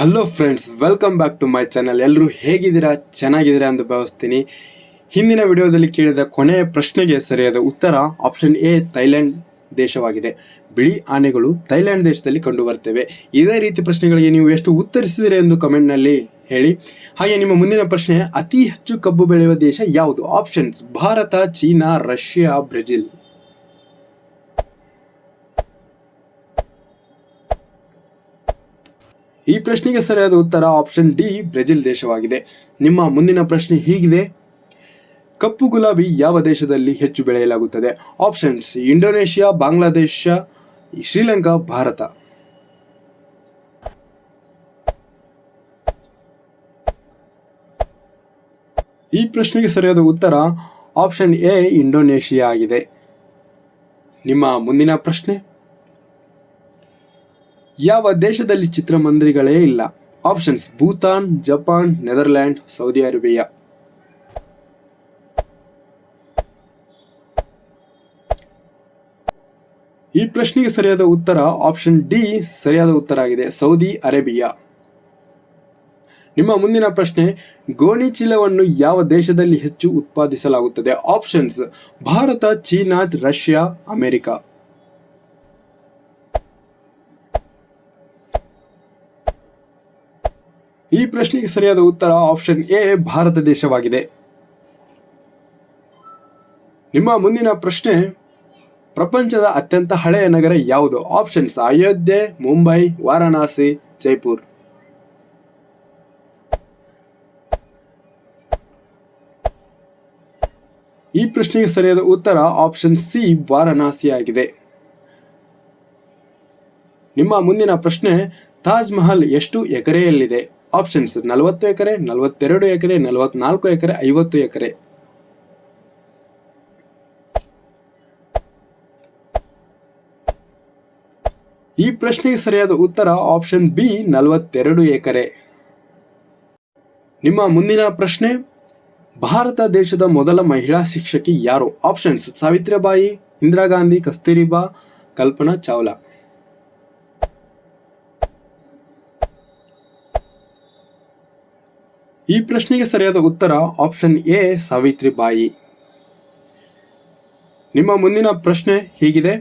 Hello friends welcome back to my channel ಎಲ್ಲರೂ ಹೇಗಿದ್ದೀರಾ? ಚೆನ್ನಾಗಿದ್ದೀರಾ ಅಂತ ಭಾವಿಸ್ತೀನಿ. ಹಿಂದಿನ ವಿಡಿಯೋದಲ್ಲಿ ಕೇಳಿದ ಕೊನೆಯ ಪ್ರಶ್ನೆಗೆ ಸರಿಯಾದ ಉತ್ತರ ಆಪ್ಷನ್ ಎ ಥೈಲ್ಯಾಂಡ್ ದೇಶವಾಗಿದೆ. ಬಿಳಿ ಆನೆಗಳು ಥೈಲ್ಯಾಂಡ್ ದೇಶದಲ್ಲಿ ಕಂಡುಬರ್ತವೆ. ಇದೇ ರೀತಿ ಪ್ರಶ್ನೆಗಳಿಗೆ ನೀವು ಎಷ್ಟು ಉತ್ತರಿಸಿದಿರಿ ಎಂದು ಕಮೆಂಟ್ನಲ್ಲಿ ಹೇಳಿ. ಹಾಗೆ ನಿಮ್ಮ ಮುಂದಿನ ಪ್ರಶ್ನೆ, ಅತಿ ಹೆಚ್ಚು ಕಬ್ಬು ಬೆಳೆಯುವ ದೇಶ ಯಾವುದು? Options Bharat, China, Russia, Brazil. ಈ ಪ್ರಶ್ನೆಗೆ ಸರಿಯಾದ ಉತ್ತರ ಆಪ್ಷನ್ ಡಿ ಬ್ರೆಜಿಲ್ ದೇಶವಾಗಿದೆ. ನಿಮ್ಮ ಮುಂದಿನ ಪ್ರಶ್ನೆ ಹೀಗಿದೆ. ಕಪ್ಪು ಗುಲಾಬಿ ಯಾವ ದೇಶದಲ್ಲಿ ಹೆಚ್ಚು ಬೆಳೆಯಲಾಗುತ್ತದೆ? Options Indonesia, Bangladesh, Sri Lanka, Bharat. ಈ ಪ್ರಶ್ನೆಗೆ ಸರಿಯಾದ ಉತ್ತರ ಆಪ್ಷನ್ ಎ ಇಂಡೋನೇಷಿಯಾ ಆಗಿದೆ. ನಿಮ್ಮ ಮುಂದಿನ ಪ್ರಶ್ನೆ? ಯಾವ ದೇಶದಲ್ಲಿ ಚಿತ್ರಮಂದಿರಗಳೇ ಇಲ್ಲ? Options Bhutan, Japan, Netherland, Saudi Arabia. ಈ ಪ್ರಶ್ನೆಗೆ ಸರಿಯಾದ ಉತ್ತರ ಆಪ್ಷನ್ ಡಿ ಸರಿಯಾದ ಉತ್ತರ ಆಗಿದೆ. Saudi Arabia. ನಿಮ್ಮ ಮುಂದಿನ ಪ್ರಶ್ನೆ, ಗೋಣಿ ಚೀಲವನ್ನು ಯಾವ ದೇಶದಲ್ಲಿ ಹೆಚ್ಚು ಉತ್ಪಾದಿಸಲಾಗುತ್ತದೆ? Options Bharat, China, Russia, America. ಈ ಪ್ರಶ್ನೆಗೆ ಸರಿಯಾದ ಉತ್ತರ ಆಪ್ಷನ್ ಎ ಭಾರತ ದೇಶವಾಗಿದೆ. ನಿಮ್ಮ ಮುಂದಿನ ಪ್ರಶ್ನೆ, ಪ್ರಪಂಚದ ಅತ್ಯಂತ ಹಳೆಯ ನಗರ ಯಾವುದು? ಆಪ್ಷನ್ಸ್ ಅಯೋಧ್ಯೆ, ಮುಂಬೈ, ವಾರಣಾಸಿ, ಜೈಪುರ್. ಈ ಪ್ರಶ್ನೆಗೆ ಸರಿಯಾದ ಉತ್ತರ ಆಪ್ಷನ್ ಸಿ ವಾರಣಾಸಿಯಾಗಿದೆ. ನಿಮ್ಮ ಮುಂದಿನ ಪ್ರಶ್ನೆ, ತಾಜ್ ಮಹಲ್ ಎಷ್ಟು ಎಕರೆಯಲ್ಲಿದೆ? ಆಪ್ಷನ್ಸ್ ನಲವತ್ತು ಎಕರೆ, ನಲವತ್ತೆರಡು ಎಕರೆ, ನಲವತ್ನಾಲ್ಕು ಎಕರೆ, ಐವತ್ತು ಎಕರೆ. ಈ ಪ್ರಶ್ನೆಗೆ ಸರಿಯಾದ ಉತ್ತರ ಆಪ್ಷನ್ ಬಿ ನಲವತ್ತೆರಡು ಎಕರೆ. ನಿಮ್ಮ ಮುಂದಿನ ಪ್ರಶ್ನೆ, ಭಾರತ ದೇಶದ ಮೊದಲ ಮಹಿಳಾ ಶಿಕ್ಷಕಿ ಯಾರು? ಆಪ್ಷನ್ಸ್ ಸಾವಿತ್ರಿಬಾಯಿ, ಇಂದಿರಾ ಗಾಂಧಿ, ಕಸ್ತೂರಿಬಾ, ಕಲ್ಪನಾ ಚಾವ್ಲಾ. ಈ ಪ್ರಶ್ನೆಗೆ ಸರಿಯಾದ ಉತ್ತರ ಆಪ್ಷನ್ ಎ ಸಾವಿತ್ರಿಬಾಯಿ. ನಿಮ್ಮ ಮುಂದಿನ ಪ್ರಶ್ನೆ ಹೀಗಿದೆ.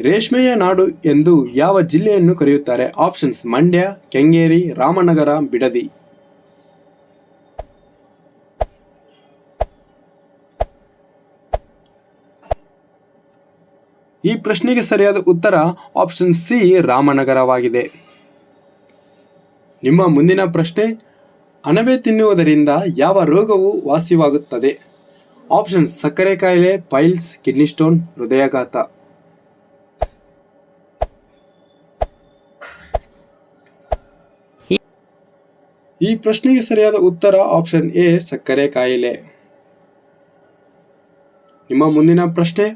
ರೇಷ್ಮೆಯ ನಾಡು ಎಂದು ಯಾವ ಜಿಲ್ಲೆಯನ್ನು ಕರೆಯುತ್ತಾರೆ? ಆಪ್ಷನ್ಸ್ ಮಂಡ್ಯ, ಕೆಂಗೇರಿ, ರಾಮನಗರ, ಬಿಡದಿ. ಈ ಪ್ರಶ್ನೆಗೆ ಸರಿಯಾದ ಉತ್ತರ ಆಪ್ಷನ್ ಸಿ ರಾಮನಗರವಾಗಿದೆ. ನಿಮ್ಮ ಮುಂದಿನ ಪ್ರಶ್ನೆ ಅಣಬೆ ತಿನ್ನುವುದರಿಂದ ಯಾವ ರೋಗವು ವಾಸಿವಾಗುತ್ತದೆ. ಆಪ್ಷನ್ಸ್ ಸಕ್ಕರೆ ಕಾಯಿಲೆ, ಪೈಲ್ಸ್, ಕಿಡ್ನಿ ಸ್ಟೋನ್, ಹೃದಯಾಘಾತ. ಈ ಪ್ರಶ್ನೆಗೆ ಸರಿಯಾದ ಉತ್ತರ ಆಪ್ಷನ್ ಎ, ಸಕ್ಕರೆ ಕಾಯಿಲೆ. ನಿಮ್ಮ ಮುಂದಿನ ಪ್ರಶ್ನೆ,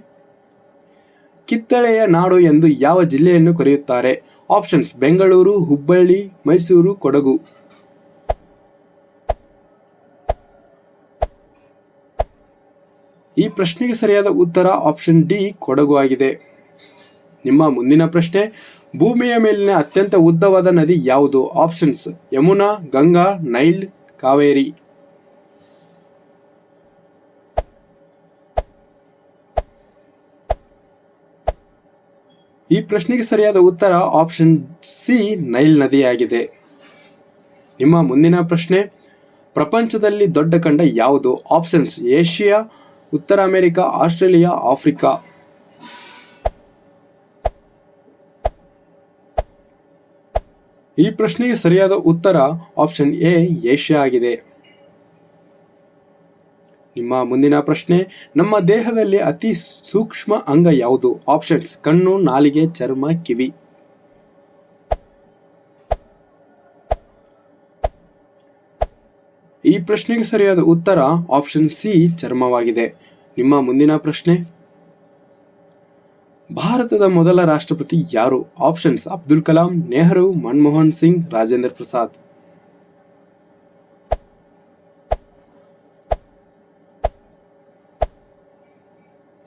ಕಿತ್ತಳೆಯ ನಾಡು ಎಂದು ಯಾವ ಜಿಲ್ಲೆಯನ್ನು ಕರೆಯುತ್ತಾರೆ? ಆಪ್ಷನ್ಸ್, ಬೆಂಗಳೂರು, ಹುಬ್ಬಳ್ಳಿ, ಮೈಸೂರು, ಕೊಡಗು. ಈ ಪ್ರಶ್ನೆಗೆ ಸರಿಯಾದ ಉತ್ತರ ಆಪ್ಷನ್ ಡಿ ಕೊಡಗು ಆಗಿದೆ. ನಿಮ್ಮ ಮುಂದಿನ ಪ್ರಶ್ನೆ, ಭೂಮಿಯ ಮೇಲಿನ ಅತ್ಯಂತ ಉದ್ದವಾದ ನದಿ ಯಾವುದು? Options Yamuna, Ganga, Nile, Kaveri. ಈ ಪ್ರಶ್ನೆಗೆ ಸರಿಯಾದ ಉತ್ತರ ಆಪ್ಷನ್ ಸಿ ನೈಲ್ ನದಿಯಾಗಿದೆ. ನಿಮ್ಮ ಮುಂದಿನ ಪ್ರಶ್ನೆ, ಪ್ರಪಂಚದಲ್ಲಿ ದೊಡ್ಡ ಖಂಡ ಯಾವುದು? ಆಪ್ಷನ್ಸ್ ಏಷ್ಯಾ ಉತ್ತರ ಅಮೆರಿಕ, ಆಸ್ಟ್ರೇಲಿಯಾ, ಆಫ್ರಿಕಾ. ಈ ಪ್ರಶ್ನೆಗೆ ಸರಿಯಾದ ಉತ್ತರ ಆಪ್ಷನ್ ಎ, ಏಷ್ಯಾ ಆಗಿದೆ. ನಿಮ್ಮ ಮುಂದಿನ ಪ್ರಶ್ನೆ, ನಮ್ಮ ದೇಹದಲ್ಲಿ ಅತಿ ಸೂಕ್ಷ್ಮ ಅಂಗ ಯಾವುದು? ಆಪ್ಷನ್ಸ್, ಕಣ್ಣು, ನಾಲಿಗೆ, ಚರ್ಮ, ಕಿವಿ. ಈ ಪ್ರಶ್ನೆಗೆ ಸರಿಯಾದ ಉತ್ತರ ಆಪ್ಷನ್ ಸಿ ಚರ್ಮವಾಗಿದೆ. ನಿಮ್ಮ ಮುಂದಿನ ಪ್ರಶ್ನೆ? ಭಾರತದ ಮೊದಲ ರಾಷ್ಟ್ರಪತಿ ಯಾರು? ಆಪ್ಷನ್ಸ್ ಅಬ್ದುಲ್ ಕಲಾಂ, ನೆಹರು, ಮನಮೋಹನ್ ಸಿಂಗ್, ರಾಜೇಂದ್ರ ಪ್ರಸಾದ್.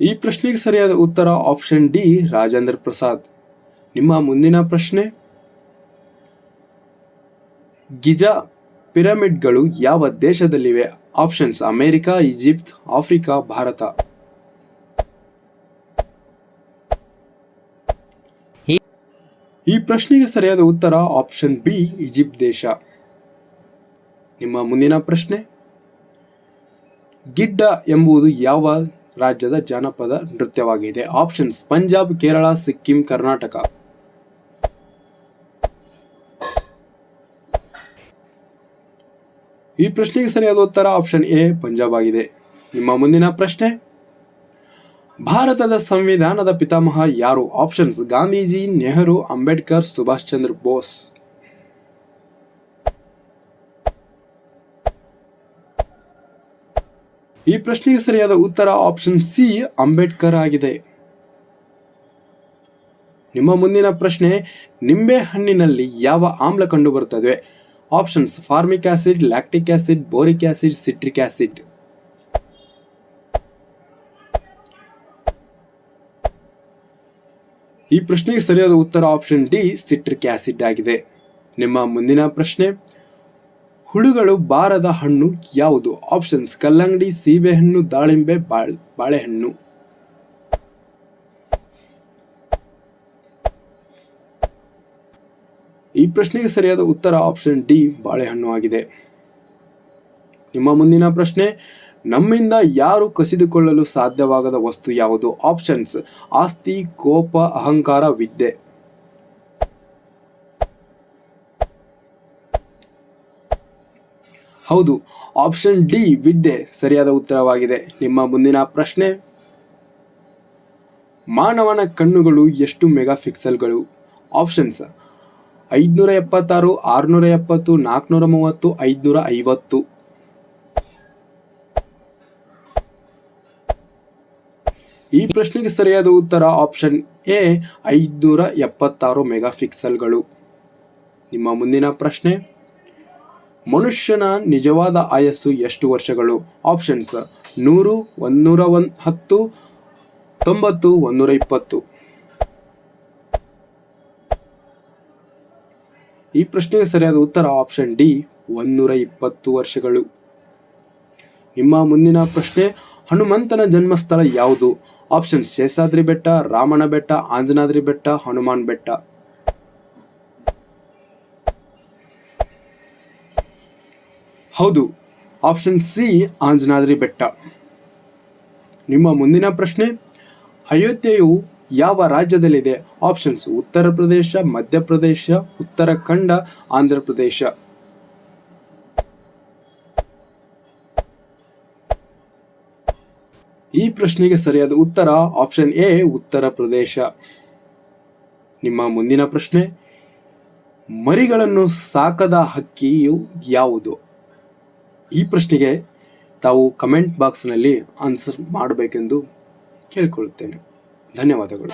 ಈ ಪ್ರಶ್ನೆಗೆ ಸರಿಯಾದ ಉತ್ತರ ಆಪ್ಷನ್ ಡಿ ರಾಜೇಂದ್ರ ಪ್ರಸಾದ್. ನಿಮ್ಮ ಮುಂದಿನ ಪ್ರಶ್ನೆ? ಗಿಜಾ ಪಿರಮಿಡ್ಗಳು ಯಾವ ದೇಶದಲ್ಲಿವೆ? Options America, Egypt, Africa, Bharat. ಈ- ಈ ಪ್ರಶ್ನೆಗೆ ಸರಿಯಾದ ಉತ್ತರ ಆಪ್ಷನ್ ಬಿ, ಈಜಿಪ್ಟ್ ದೇಶ. ನಿಮ್ಮ ಮುಂದಿನ ಪ್ರಶ್ನೆ. ಗಿಡ್ಡ ಎಂಬುದು ಯಾವ ರಾಜ್ಯದ ಜಾನಪದ ನೃತ್ಯವಾಗಿದೆ? ಆಪ್ಷನ್ಸ್ ಪಂಜಾಬ್, ಕೇರಳ, ಸಿಕ್ಕಿಂ, ಕರ್ನಾಟಕ. ಈ ಪ್ರಶ್ನೆಗೆ ಸರಿಯಾದ ಉತ್ತರ ಆಪ್ಷನ್ ಎ ಪಂಜಾಬ್ ಆಗಿದೆ. ನಿಮ್ಮ ಮುಂದಿನ ಪ್ರಶ್ನೆ, ಭಾರತದ ಸಂವಿಧಾನದ ಪಿತಾಮಹ ಯಾರು? ಆಪ್ಷನ್ಸ್ ಗಾಂಧೀಜಿ, ನೆಹರು, ಅಂಬೇಡ್ಕರ್, ಸುಭಾಷ್ ಚಂದ್ರ ಬೋಸ್. ಈ ಪ್ರಶ್ನೆಗೆ ಸರಿಯಾದ ಉತ್ತರ ಆಪ್ಷನ್ ಸಿ ಅಂಬೇಡ್ಕರ್ ಆಗಿದೆ. ನಿಮ್ಮ ಮುಂದಿನ ಪ್ರಶ್ನೆ ನಿಂಬೆ ಹಣ್ಣಿನಲ್ಲಿ ಯಾವ ಆಮ್ಲ ಕಂಡುಬರುತ್ತದೆ? Options formic acid lactic acid boric acid citric acid ಈ ಪ್ರಶ್ನೆಗೆ ಸರಿಯಾದ ಉತ್ತರ ಆಪ್ಷನ್ ಡಿ ಸಿಟ್ರಿಕ್ ಆಸಿಡ್ ಆಗಿದೆ. ನಿಮ್ಮ ಮುಂದಿನ ಪ್ರಶ್ನೆ, ಹುಳುಗಳು ಬಾರದ ಹಣ್ಣು ಯಾವುದು? ಆಪ್ಷನ್ಸ್ ಕಲ್ಲಂಗಡಿ, ಸೀಬೆಹಣ್ಣು, ದಾಳಿಂಬೆ, ಬಾಳ್, ಬಾಳೆಹಣ್ಣು. ಈ ಪ್ರಶ್ನೆಗೆ ಸರಿಯಾದ ಉತ್ತರ ಆಪ್ಷನ್ ಡಿ ಬಾಳೆಹಣ್ಣು ಆಗಿದೆ. ನಿಮ್ಮ ಮುಂದಿನ ಪ್ರಶ್ನೆ, ನಮ್ಮಿಂದ ಯಾರು ಕಸಿದುಕೊಳ್ಳಲು ಸಾಧ್ಯವಾಗದ ವಸ್ತು ಯಾವುದು? ಆಪ್ಷನ್ಸ್, ಆಸ್ತಿ, ಕೋಪ, ಅಹಂಕಾರ, ವಿದ್ಯೆ. ಹೌದು, ಆಪ್ಷನ್ ಡಿ, ವಿದ್ಯೆ. ಸರಿಯಾದ ಉತ್ತರವಾಗಿದೆ. ನಿಮ್ಮ ಮುಂದಿನ ಪ್ರಶ್ನೆ, ಮಾನವನ ಕಣ್ಣುಗಳು ಎಷ್ಟು ಮೆಗಾ ಪಿಕ್ಸೆಲ್ಗಳು ಆಪ್ಷನ್ಸ್ ಐದುನೂರ ಎಪ್ಪತ್ತಾರು ಆರುನೂರ ಎಪ್ಪತ್ತು ನಾಲ್ಕುನೂರ ಮೂವತ್ತು ಐದುನೂರ ಐವತ್ತು ಈ ಪ್ರಶ್ನೆಗೆ ಸರಿಯಾದ ಉತ್ತರ ಆಪ್ಷನ್ ಎ ಐದುನೂರ ಎಪ್ಪತ್ತಾರು ಮೆಗಾ ಪಿಕ್ಸೆಲ್ಗಳು ನಿಮ್ಮ ಮುಂದಿನ ಪ್ರಶ್ನೆ, ಮನುಷ್ಯನ ನಿಜವಾದ ಆಯಸ್ಸು ಎಷ್ಟು ವರ್ಷಗಳು? ಆಪ್ಷನ್ಸ್, ನೂರು ಒಂದೂರ ಒನ್ ಹತ್ತು, ತೊಂಬತ್ತು ಒಂದೂರ ಇಪ್ಪತ್ತು. ಈ ಪ್ರಶ್ನೆಗೆ ಸರಿಯಾದ ಉತ್ತರ ಆಪ್ಷನ್ ಡಿ ಒಂದೂರ ಇಪ್ಪತ್ತು ವರ್ಷಗಳು. ನಿಮ್ಮ ಮುಂದಿನ ಪ್ರಶ್ನೆ, ಹನುಮಂತನ ಜನ್ಮಸ್ಥಳ ಯಾವುದು? ಆಪ್ಷನ್ ಶೇಷಾದ್ರಿ ಬೆಟ್ಟ, ರಾಮನ ಬೆಟ್ಟ, ಆಂಜನಾದ್ರಿ ಬೆಟ್ಟ, ಹನುಮಾನ್ ಬೆಟ್ಟ. ಹೌದು ಆಪ್ಷನ್ ಸಿ ಆಂಜನಾದ್ರಿ ಬೆಟ್ಟ. ನಿಮ್ಮ ಮುಂದಿನ ಪ್ರಶ್ನೆ, ಅಯೋಧ್ಯೆಯು ಯಾವ ರಾಜ್ಯದಲ್ಲಿದೆ? ಆಪ್ಷನ್ಸ್ ಉತ್ತರ ಪ್ರದೇಶ ಮಧ್ಯಪ್ರದೇಶ ಉತ್ತರಾಖಂಡ ಆಂಧ್ರ ಪ್ರದೇಶ. ಈ ಪ್ರಶ್ನೆಗೆ ಸರಿಯಾದ ಉತ್ತರ ಆಪ್ಷನ್ ಎ ಉತ್ತರ ಪ್ರದೇಶ. ನಿಮ್ಮ ಮುಂದಿನ ಪ್ರಶ್ನೆ, ಮರಿಗಳನ್ನು ಸಾಕದ ಹಕ್ಕಿಯು ಯಾವುದು? ಈ ಪ್ರಶ್ನೆಗೆ ತಾವು ಕಮೆಂಟ್ ಬಾಕ್ಸ್ನಲ್ಲಿ ಆನ್ಸರ್ ಮಾಡಬೇಕೆಂದು ಕೇಳಿಕೊಳ್ಳುತ್ತೇನೆ ధన్యవాదములు